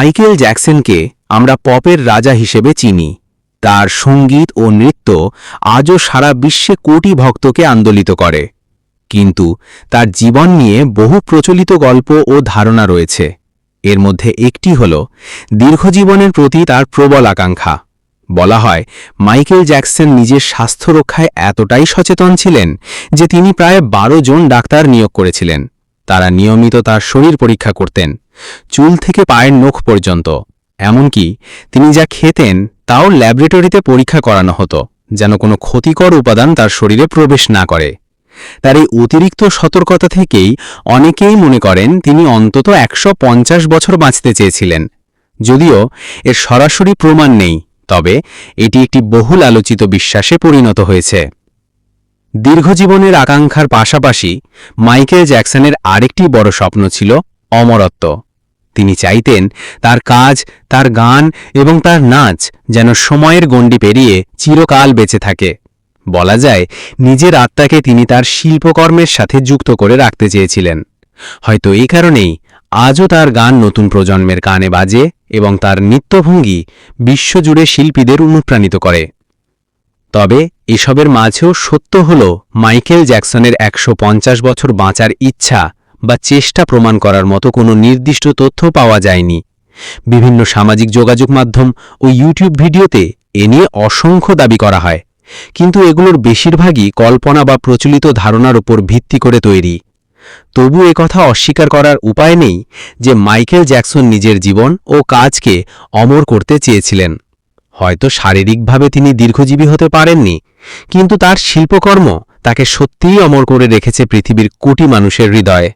Michael জ্যাকসনকে আমরা পপের রাজা হিসেবে চিনি। তার সংগীত ও নৃত্য আজও সারা বিশ্বে কোটি ভক্তকে আন্দোলিত করে। কিন্তু তার জীবন নিয়ে বহু প্রচলিত গল্প ও ধারণা রয়েছে। এর মধ্যে একটি হল, দীর্ঘজীবনের প্রতি তার প্রবল আকাঙ্ক্ষা। বলা হয়, মাইকেল জ্যাকসন নিজের স্বাস্থ্য রক্ষায় এতটাই সচেতন ছিলেন যে তিনি প্রায় বারো জন ডাক্তার নিয়োগ করেছিলেন। তারা নিয়মিত তার শরীর পরীক্ষা করতেন, চুল থেকে পায়ের নখ পর্যন্ত। এমনকি তিনি যা খেতেন, তাও ল্যাবরেটরিতে পরীক্ষা করানো হতো, যেন কোনো ক্ষতিকর উপাদান তার শরীরে প্রবেশ না করে। তার এই অতিরিক্ত সতর্কতা থেকেই অনেকেই মনে করেন তিনি অন্তত একশো পঞ্চাশ বছর বাঁচতে চেয়েছিলেন। যদিও এর সরাসরি প্রমাণ নেই, তবে এটি একটি বহুল আলোচিত বিশ্বাসে পরিণত হয়েছে। দীর্ঘজীবনের আকাঙ্ক্ষার পাশাপাশি মাইকেল জ্যাকসনের আরেকটি বড় স্বপ্ন ছিল অমরত্ব। তিনি চাইতেন তার কাজ, তার গান এবং তার নাচ যেন সময়ের গণ্ডি পেরিয়ে চিরকাল বেঁচে থাকে। বলা যায়, নিজের আত্মাকে তিনি তার শিল্পকর্মের সাথে যুক্ত করে রাখতে চেয়েছিলেন। হয়তো এই কারণেই আজও তার গান নতুন প্রজন্মের কানে বাজে এবং তার নৃত্যভঙ্গি বিশ্বজুড়ে শিল্পীদের অনুপ্রাণিত করে। তবে, এসবের মাঝেও সত্য হল, মাইকেল জ্যাকসনের একশো পঞ্চাশ বছর বাঁচার ইচ্ছা বা চেষ্টা প্রমাণ করার মতো কোনো নির্দিষ্ট তথ্য পাওয়া যায়নি। বিভিন্ন সামাজিক যোগাযোগ মাধ্যম ও ইউটিউব ভিডিওতে এ নিয়ে অসংখ্য দাবি করা হয়, কিন্তু এগুলোর বেশিরভাগই কল্পনা বা প্রচলিত ধারণার উপর ভিত্তি করে তৈরি। তবু কথা অস্বীকার করার উপায় নেই যে মাইকেল জ্যাকসন নিজের জীবন ও কাজকে অমর করতে চেয়েছিলেন। হয়তো শারীরিকভাবে তিনি দীর্ঘজীবী হতে পারেননি, কিন্তু তার শিল্পকর্ম তাকে সত্যিই অমর করে রেখেছে পৃথিবীর কোটি মানুষের হৃদয়ে।